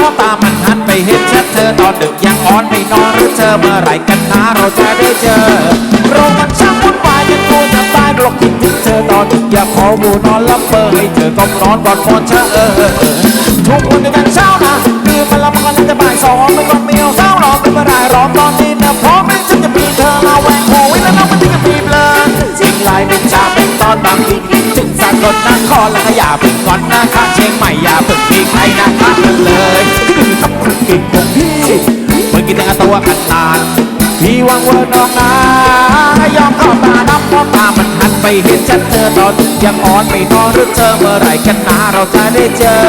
ราะตามันหันไปเห็นชัดเธอตอนดึกยังอ่อนไม่นอนหรือเธอเมื่อไหร่กันนะเราจะได้เจอเรามันช่างวุ่นวายจนกูจะตายบล็อกคิดถึงเธอตอนดึกอยากขอบูนอนลับเบอร์ให้เธอต้องนอนกอดคอนเชอเออทุกวันในกันเช้านะตื่นมาแล้วมันก็จะบ่ายสองไม่ก่อนไม่เอาเศร้าหรอกไม่ได้รอตอนนี้น ลดนครแล้วก็อย่าพิ่งงอนนะคะเชียงใหม่อย่าเพิ่งมีใครนะคะกันเลยกับคุณกิ่งของพี่เมื่อกินแต่ตัวขนาพี่วังเวอร์น้องนายอมเข้าตานับเพราะตามันหันไปเห็นชัดเธอตอนยังอ่อนไม่นอนหรือเธอเมื่อไรกันนะเราจะได้เจอ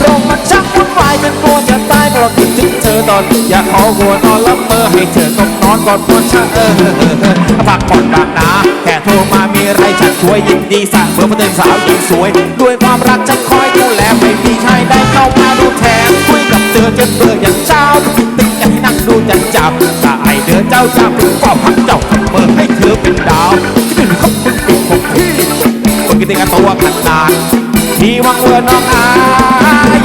ตรงมันชักวุ่นวายจนกลัวจะตายเพราะคิดถึงเธอตอนอยากขอหัวนอนละเมอให้เธอต้องนอนกอดนอนชะเออเออเออเออพักผ่อนบางนาแค่โทรมา ช่วยยินดีสั่งเบอร์มาเตือนสาวยิ่งสวย ด้วยความรักฉันคอยดูแลไม่มีใครได้เข้ามาดูแทนคุยกับเธอจนเบื่ออย่างเช้าติดติดอยากให้นั่งดูจันจับตาไอเดินเจ้าจับก็พักเจ้าเบอร์ให้เธอเป็นดาวที่เป็นคบคนเก่งของพี่คนกินกันตัวขนาดที่วังเวอร์น้องอา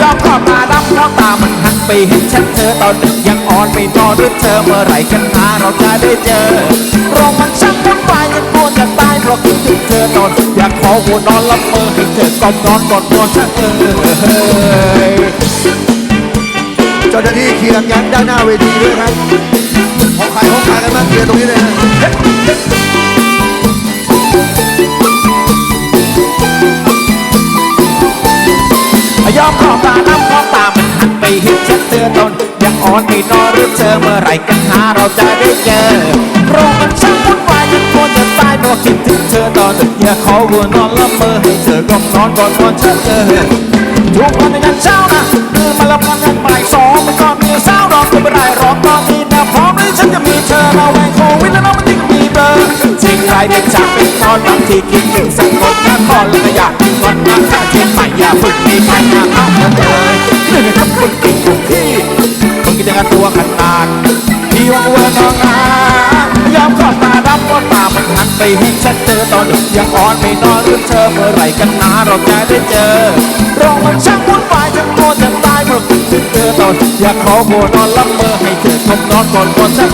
ยอมก็มาดับเพราะตามันหันไปเห็นฉันเธอตอนดึกยังอ่อนไม่นอนหรือเธอเมื่อไหร่กันนาเราจะได้เจอโรงมันช่าง จนกลัวจะตายเพราะคิดถึงเธอตอน อยากขอหัวนอนละเมอให้เธอกอดนอนกอดนอนชะเออเจ้าหน้าที่เคลียร์กันด้านหน้าเวทีด้วยครับของใครของใครกันมาเคลียร์ตรงนี้เลยนะยอมขอตาน้ำขอตามันหันไปเห็นฉันเธอตนยังอ่อนไม่นอนหรือเธอเมื่อไหร่กันหาเราจะได้เจอโรงมันช่า อตอนดึกอยาขอหัวนอนละเมอให้เธอก็นอนก่อนนอนฉันเออทุกวันในกันเช้านะตื่นมาล้วกันกันบ่ายสองมันก็มีสาวรอก็ไม่ได้รอตอนนี้นะพร้อมเลยฉันจะมีเธอมาแหวกโควิดแล้วน้องมันยิ่งมีเบอร์สิ่งใดเป็นจากเป็นตอนบางทีคิดถึงสักคนนะครแล้วก็อยากกินก่อนนะข้าเชียงใหม่อย่าพึ่งมีใครมาเอาเลย ยังอ่อนไม่นอนหรือเธอเมื่อไหร่กันนะเราจะได้เจอโรงมันช่างวุ่นวายจนกลัวจะตายเพราะคิดถึงเธอตอนอยากขอหัวนอนละเมอให้เธอทมนอนก่อนก่อนฉัน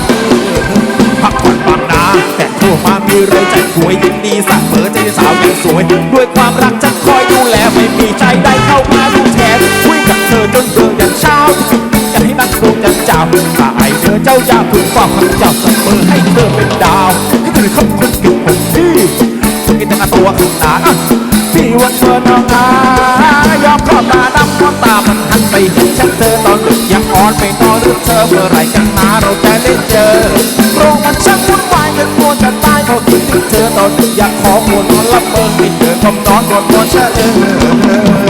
พักผ่อนบางนาแต่โทรมามีเรื่องใจหวยยินดีสั่งเบอร์ใจสาวยังสวย ด้วยความรักจะคอยดูแลไม่มีใจได้เข้ามาดูแทนคุยกับเธอจนเบื่อยันเช้าจะให้นักดวงจันเจ้าถ้าไอเธอเจ้าอย่าพึ่งเฝ้าข้าเจ้าสั่งเบอร์ให้เธอเป็นดาวให้เธอคำคนเก่งของพี่คนกิ จังตัวขนาดอะพี่วันเมื่อน้องอายอมขอตาดำน้ำตามันหันไปเห็นฉันเธอตอนลึกยังอ่อนไม่นอนหรือเธอเมื่อไรกันมาเราจะได้เจอโรงมันช่างวุ่นวายจนตัวจะตายเพราะคิดถึงเธอตอนลึกอยากขอหัวนอนรับเบอร์ให้เจอคำนอนกอดนอนเชะเออ